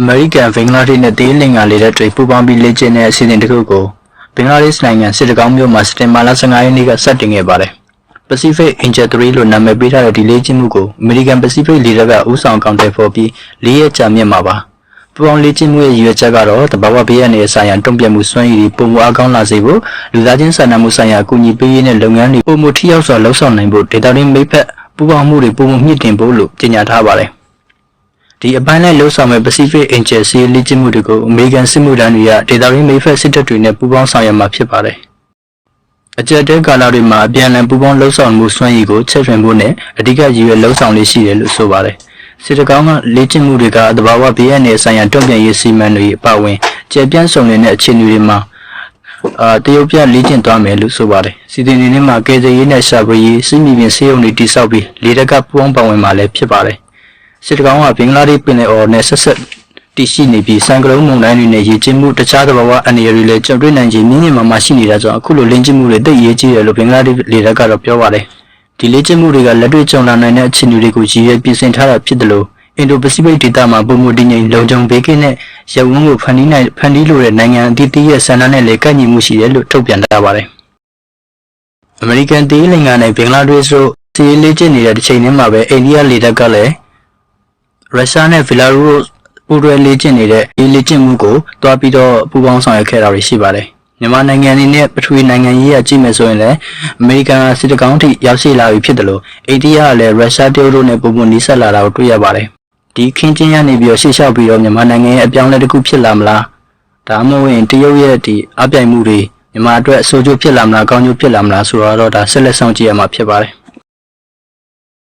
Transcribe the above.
အမေရိကန်ဘင်္ဂလားဒေ့ရှ်နဲ့တေးလင်္ကာလေတပ်တွေပူးပေါင်းပြီးလေ့ကျင့်တဲ့အစီအစဉ်တစ်ခုကိုဘင်္ဂလားဒေ့ရှ်နိုင်ငံစစ်တကောင်းမြို့မှာစတင်မာလာ15ရက်နေ့ကစတင်ခဲ့ပါတယ်။ Pacific Angel 3လို့နာမည်ပေးထားတဲ့ဒီလေ့ကျင့်မှုကို American Pacific လေတပ်ကဦးဆောင်ကောင်တယ်ဖော်ပြီး၄ရက်ကြာမြင့်မှာပါ။ပူပေါင်းလေ့ကျင့်မှုရဲ့ရည်ရွယ်ချက်ကတော့တဘာဝဘေးရန်ရဲ့ဆိုင်ရာတုံ့ပြန်မှုစွမ်းရည်တွေပုံမအားကောင်းလာစေဖို့လူသားချင်းစာနာမှုဆိုင်ရာအကူအညီပေးရေးနဲ့လုပ်ငန်းတွေပုံမထိရောက်စွာလှုပ်ဆောင်နိုင်ဖို့ဒေတာရင်းမိတ်ဖက်ပူပေါင်းမှုတွေပုံမမြင့်တင်ဖို့လို့ကြေညာထားပါတယ်။ ဒီအပိုင်းလိုက်လှုပ်ဆောင်မဲ့ Pacific Angel စီးလေ့ကျင့်မှုတွေကိုအမေရိကန်စစ်မှုထမ်းတွေကဒေတာရင်းမိတ်ဖက်စစ်တပ်တွေနဲ့ပူးပေါင်းဆောင်ရွက်မှာဖြစ်ပါတယ်။အကြက်တဲကာလတွေမှာအပြန်အလှန်ပူးပေါင်းလှုပ်ဆောင်မှုစွမ်းရည်ကိုချက်ထွင်ဖို့နဲ့အဓိကရည်ရွယ်လှုပ်ဆောင်လေးရှိတယ်လို့ဆိုပါတယ်။စစ်တကောင်းကလေ့ကျင့်မှုတွေကသဘာဝဘေးအန္တရာယ်ဆိုင်ရာတုံ့ပြန်ရေးစီမံတွေအပါအဝင်ကျေပြန့်စုံနေတဲ့အခြေအနေတွေမှာအာတရုတ်ပြလေ့ကျင့်သွားမယ်လို့ဆိုပါတယ်။စီစဉ်နေနေမှာကယ်ဆယ်ရေးနဲ့ရှာဖွေရေးစစ်မြေပြင်စေယုံတွေတိစောက်ပြီးလေတက်ကပူးပေါင်းပါဝင်မှာလည်းဖြစ်ပါတယ်။ စစ်တကောင်းကဘင်္ဂလားဒေ့ရှ်ပင်လယ်အော်နဲ့ဆက်ဆက်တည်ရှိနေပြီးစံကလုံးမုန်တိုင်းတွေနဲ့ရေကျင်းမှုတခြားသဘာဝအန္တရာယ်တွေလည်းကြုံတွေ့နိုင်ခြင်းမြင့်မြင့်မားမားရှိနေတာကြောင့်အခုလိုလင်းကျင်းမှုတွေတိတ်ရေးကြီးတယ်လို့ဘင်္ဂလားဒေ့ရှ်လေတပ်ကတော့ပြောပါတယ်ဒီလေ့ကျင့်မှုတွေကလက်တွေ့ကြုံလာနိုင်တဲ့အခြေအနေတွေကိုရည်ရွယ်ပြင်ဆင်ထားတာဖြစ်တယ်လို့အင်ဒိုပစိဖိတ်ဒေသမှာပုံမှုတည်ငြိမ်လုံခြုံဘေးကင်းတဲ့ရပ်ဝန်းကိုဖန်တီးနိုင်ဖန်တီးလိုတဲ့နိုင်ငံအသီးသီးရဲ့ဆန္ဒနဲ့လည်းကန့်ညီမှုရှိတယ်လို့ထုတ်ပြန်ထားပါတယ်အမေရိကန်ဒေသလင်္ကာနဲ့ဘင်္ဂလားဒေ့ရှ်တို့စီးရေးလေ့ကျင့်နေတဲ့တစ်ချိန်တည်းမှာပဲအိန္ဒိယလေတပ်ကလည်း ရုရှားနဲ့ဘီလာရုစ်ပူးတွဲလေ့ကျင့်နေတဲ့ဒီလေ့ကျင့်မှုကိုတွားပြီးတော့ပူးပေါင်းဆောင်ရွက်ခဲ့တာတွေရှိပါတယ်။မြန်မာနိုင်ငံအနေနဲ့ပထဝီနိုင်ငံရေးအကြည့်မယ်ဆိုရင်လည်းအမေရိကန်စစ်တကောင်းထိရောက်ရှိလာပြီဖြစ်တယ်လို့အိန္ဒိယကလည်းရုရှားတရုတ်တို့နဲ့ပုံမှန်နီးစပ်လာတာကိုတွေ့ရပါတယ်။ဒီခင်းချင်းရနေပြီးတော့ရှေ့လျှောက်ပြီးတော့မြန်မာနိုင်ငံရဲ့အပြောင်းအလဲတစ်ခုဖြစ်လာမလား။ဒါမှမဟုတ်ရင်တရုတ်ရဲ့ဒီအပြိုင်မှုတွေမြန်မာအတွက်အဆိုးကျိုးဖြစ်လာမလားအကောင်းကျိုးဖြစ်လာမလားဆိုတော့ဒါဆက်လက်ဆောင်ကြည့်ရမှာဖြစ်ပါတယ်။